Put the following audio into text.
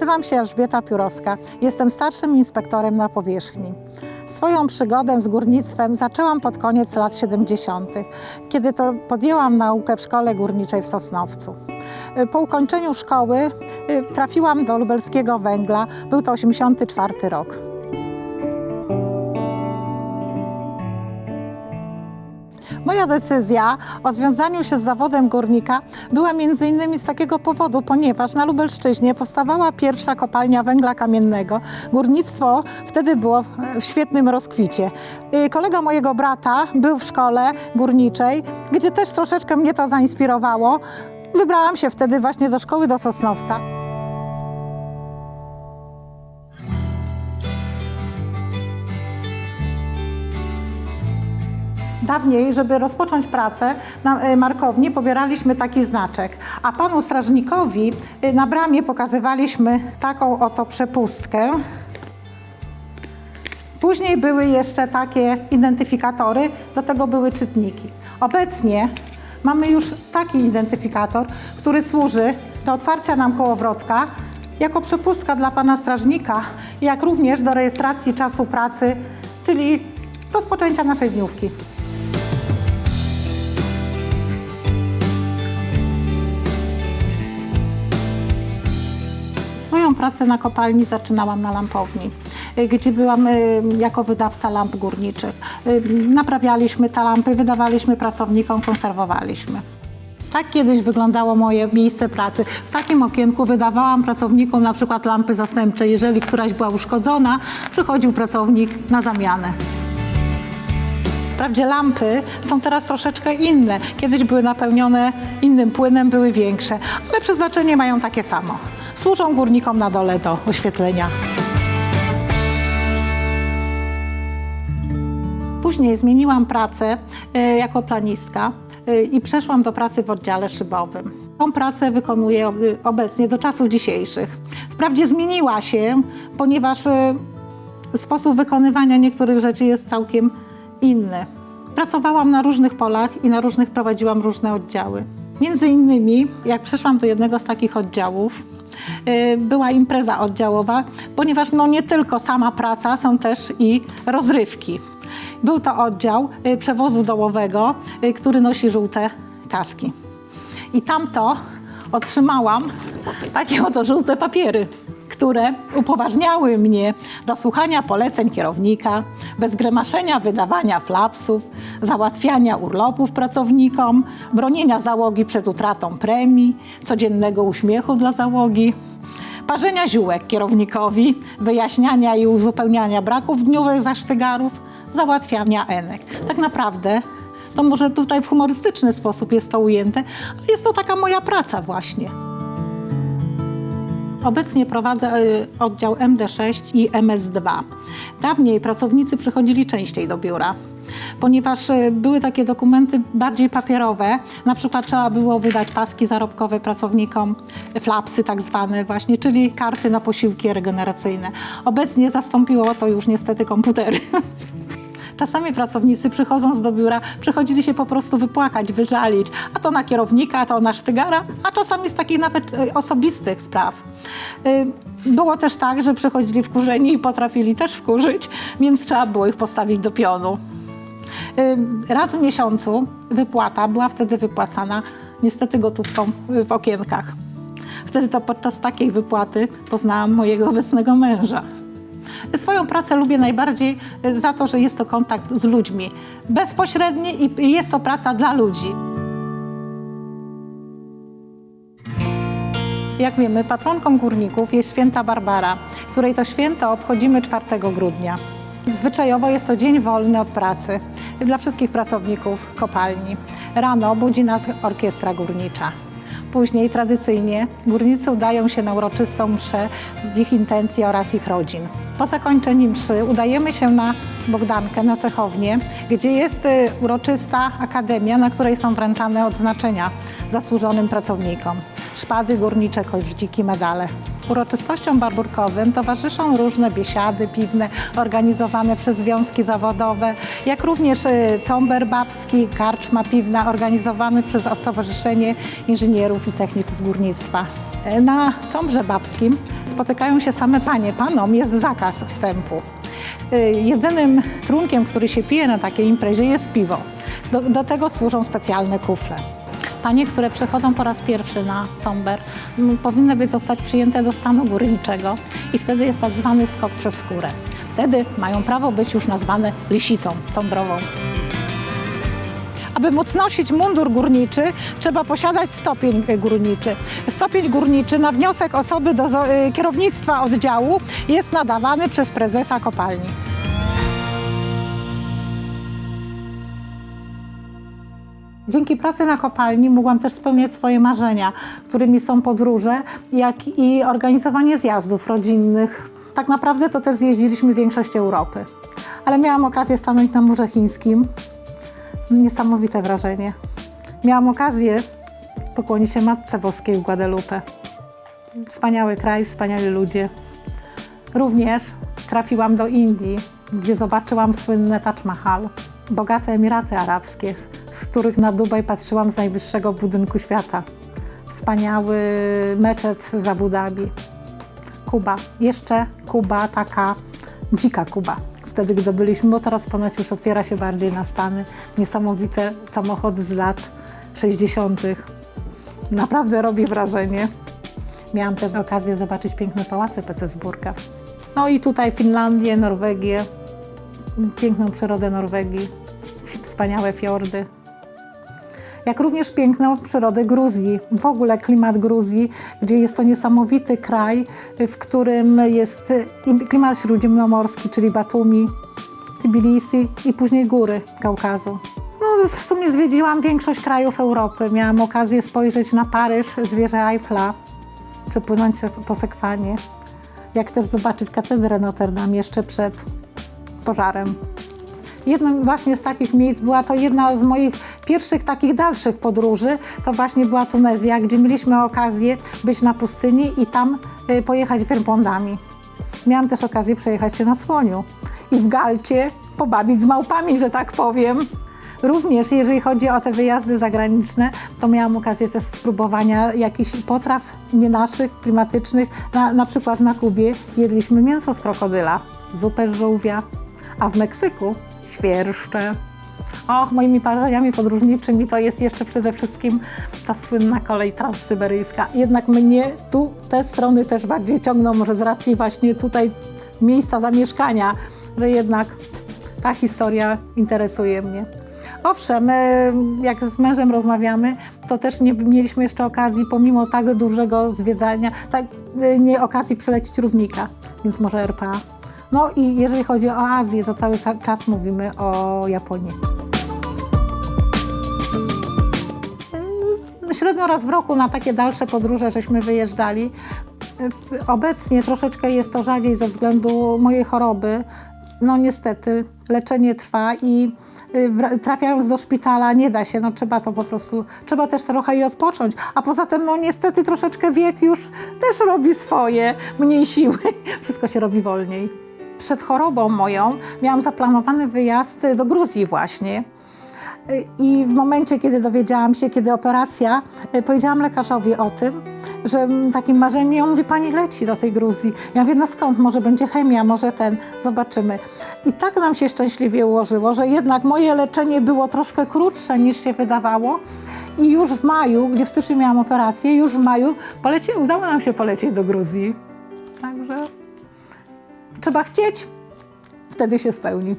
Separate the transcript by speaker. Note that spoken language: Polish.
Speaker 1: Nazywam się Elżbieta Piórowska. Jestem starszym inspektorem na powierzchni. Swoją przygodę z górnictwem zaczęłam pod koniec lat 70., kiedy to podjęłam naukę w szkole górniczej w Sosnowcu. Po ukończeniu szkoły y, trafiłam do lubelskiego węgla. Był to 84 rok. Moja decyzja o związaniu się z zawodem górnika była między innymi z takiego powodu, ponieważ na Lubelszczyźnie powstawała pierwsza kopalnia węgla kamiennego. Górnictwo wtedy było w świetnym rozkwicie. Y, Kolega mojego brata był w szkole górniczej, gdzie też troszeczkę mnie to zainspirowało. Wybrałam się wtedy właśnie do szkoły do Sosnowca. Dawniej, żeby rozpocząć pracę na e, markowni, pobieraliśmy taki znaczek, a panu strażnikowi e, na bramie pokazywaliśmy taką oto przepustkę. Później były jeszcze takie identyfikatory, do tego były czytniki. Obecnie mamy już taki identyfikator, który służy do otwarcia nam kołowrotka jako przepustka dla pana strażnika, jak również do rejestracji czasu pracy, czyli rozpoczęcia naszej dniówki. Pracę na kopalni zaczynałam na lampowni, y, gdzie byłam y, jako wydawca lamp górniczych. Y, Naprawialiśmy te lampy, wydawaliśmy pracownikom, konserwowaliśmy. Tak kiedyś wyglądało moje miejsce pracy. W takim okienku wydawałam pracownikom na przykład lampy zastępcze. Jeżeli któraś była uszkodzona, przychodził pracownik na zamianę. Wprawdzie lampy są teraz troszeczkę inne. Kiedyś były napełnione innym płynem, były większe, ale przeznaczenie mają takie samo. Służą górnikom na dole do oświetlenia. Później zmieniłam pracę e, jako planistka e, i przeszłam do pracy w oddziale szybowym. Tą pracę wykonuję ob- obecnie do czasów dzisiejszych. Wprawdzie zmieniła się, ponieważ e, sposób wykonywania niektórych rzeczy jest całkiem inny. Pracowałam na różnych polach i na różnych prowadziłam różne oddziały. Między innymi, jak przeszłam do jednego z takich oddziałów, była impreza oddziałowa, ponieważ no nie tylko sama praca, są też i rozrywki. Był to oddział y, przewozu dołowego, y, który nosi żółte kaski. I tamto otrzymałam takie oto żółte papiery, które upoważniały mnie do słuchania poleceń kierownika, bez gremaszenia wydawania flapsów, załatwiania urlopów pracownikom, bronienia załogi przed utratą premii, codziennego uśmiechu dla załogi, parzenia ziółek kierownikowi, wyjaśniania i uzupełniania braków dniowych zasztygarów, załatwiania enek. Tak naprawdę to może tutaj w humorystyczny sposób jest to ujęte, ale jest to taka moja praca właśnie. Obecnie prowadzę y, oddział MD6 i MS2. Dawniej pracownicy przychodzili częściej do biura, ponieważ y, były takie dokumenty bardziej papierowe. Na przykład trzeba było wydać paski zarobkowe pracownikom, flapsy tak zwane właśnie, czyli karty na posiłki regeneracyjne. Obecnie zastąpiło to już niestety komputery. Czasami pracownicy przychodząc do biura przychodzili się po prostu wypłakać, wyżalić, a to na kierownika, a to na sztygara, a czasami z takich nawet e, osobistych spraw. Y, Było też tak, że przychodzili wkurzeni i potrafili też wkurzyć, więc trzeba było ich postawić do pionu. Y, Raz w miesiącu wypłata była wtedy wypłacana niestety gotówką y, w okienkach. Wtedy to podczas takiej wypłaty poznałam mojego obecnego męża. Swoją pracę lubię najbardziej y, za to, że jest to kontakt z ludźmi. Bezpośredni i jest to praca dla ludzi. Jak wiemy, patronką górników jest święta Barbara, której to święto obchodzimy 4 grudnia. Zwyczajowo jest to dzień wolny od pracy dla wszystkich pracowników kopalni. Rano budzi nas orkiestra górnicza. Później tradycyjnie górnicy udają się na uroczystą mszę w ich intencji oraz ich rodzin. Po zakończeniu mszy udajemy się na Bogdankę, na cechownię, gdzie jest y, uroczysta akademia, na której są wręczane odznaczenia zasłużonym pracownikom. Szpady górnicze, koździki, medale. Uroczystościom barburkowym towarzyszą różne biesiady piwne organizowane przez związki zawodowe, jak również y, comber babski, karczma piwna organizowany przez Stowarzyszenie Inżynierów i Techników Górnictwa. E, Na Combrze Babskim spotykają się same panie. Panom jest zakaz wstępu. Y, Jedynym trunkiem, który się pije na takiej imprezie jest piwo. Do, do tego służą specjalne kufle. Panie, które przychodzą po raz pierwszy na Comber, powinny być zostać przyjęte do stanu górniczego i wtedy jest tak zwany skok przez skórę. Wtedy mają prawo być już nazwane lisicą combrową. Aby móc nosić mundur górniczy, trzeba posiadać stopień górniczy. Stopień górniczy na wniosek osoby do y, kierownictwa oddziału jest nadawany przez prezesa kopalni. Dzięki pracy na kopalni mogłam też spełniać swoje marzenia, którymi są podróże, jak i organizowanie zjazdów rodzinnych. Tak naprawdę to też zjeździliśmy większość Europy. Ale miałam okazję stanąć na murze chińskim. Niesamowite wrażenie. Miałam okazję pokłonić się Matce Boskiej w Guadalupe. Wspaniały kraj, wspaniali ludzie. Również trafiłam do Indii, gdzie zobaczyłam słynne Taj Mahal, bogate Emiraty Arabskie, z których na Dubaj patrzyłam z najwyższego budynku świata. Wspaniały meczet w Abu Dhabi. Kuba, jeszcze Kuba, taka dzika Kuba. Wtedy, gdy byliśmy, bo teraz ponoć już otwiera się bardziej na Stany. Niesamowite samochody z lat 60. Naprawdę robi wrażenie. Miałam też okazję zobaczyć piękne pałace Petersburga. No i tutaj Finlandię, Norwegię, piękną przyrodę Norwegii, wspaniałe fiordy. Jak również piękną przyrodę Gruzji, w ogóle klimat Gruzji, gdzie jest to niesamowity kraj, w którym jest klimat śródziemnomorski, czyli Batumi, Tbilisi i później góry Kaukazu. No, w sumie zwiedziłam większość krajów Europy. Miałam okazję spojrzeć na Paryż, zwierzę Eiffla, przepłynąć po Sekwanie, jak też zobaczyć katedrę Notre Dame jeszcze przed pożarem. Jednym właśnie z takich miejsc była to jedna z moich pierwszych takich dalszych podróży. To właśnie była Tunezja, gdzie mieliśmy okazję być na pustyni i tam y, pojechać wielbłądami. Miałam też okazję przejechać się na słoniu i w Galcie pobawić z małpami, że tak powiem. Również jeżeli chodzi o te wyjazdy zagraniczne, to miałam okazję też spróbowania jakichś potraw nie naszych, klimatycznych. Na, na przykład na Kubie jedliśmy mięso z krokodyla, zupę żółwia, a w Meksyku świerszcze. Och, moimi marzeniami podróżniczymi to jest jeszcze przede wszystkim ta słynna kolej transsyberyjska. Jednak mnie tu te strony też bardziej ciągną, może z racji właśnie tutaj miejsca zamieszkania, że jednak ta historia interesuje mnie. Owszem, e, jak z mężem rozmawiamy, to też nie mieliśmy jeszcze okazji, pomimo tak dużego zwiedzania, tak, e, nie okazji przelecić równika, więc może RPA. No i jeżeli chodzi o Azję, to cały czas mówimy o Japonii. Średnio raz w roku na takie dalsze podróże żeśmy wyjeżdżali. Obecnie troszeczkę jest to rzadziej ze względu mojej choroby. No niestety, leczenie trwa i y, trafiając do szpitala nie da się, no trzeba to po prostu, trzeba też trochę i odpocząć. A poza tym, no niestety troszeczkę wiek już też robi swoje, mniej siły, wszystko się robi wolniej. Przed chorobą moją miałam zaplanowany wyjazd do Gruzji właśnie. I w momencie, kiedy dowiedziałam się, kiedy operacja, powiedziałam lekarzowi o tym, że takim marzeniem, on mówi, pani leci do tej Gruzji. Ja mówię, no skąd, może będzie chemia, może ten, zobaczymy. I tak nam się szczęśliwie ułożyło, że jednak moje leczenie było troszkę krótsze niż się wydawało. I już w maju, gdzie w styczniu miałam operację, już w maju udało nam się polecieć do Gruzji. Także trzeba chcieć, wtedy się spełni.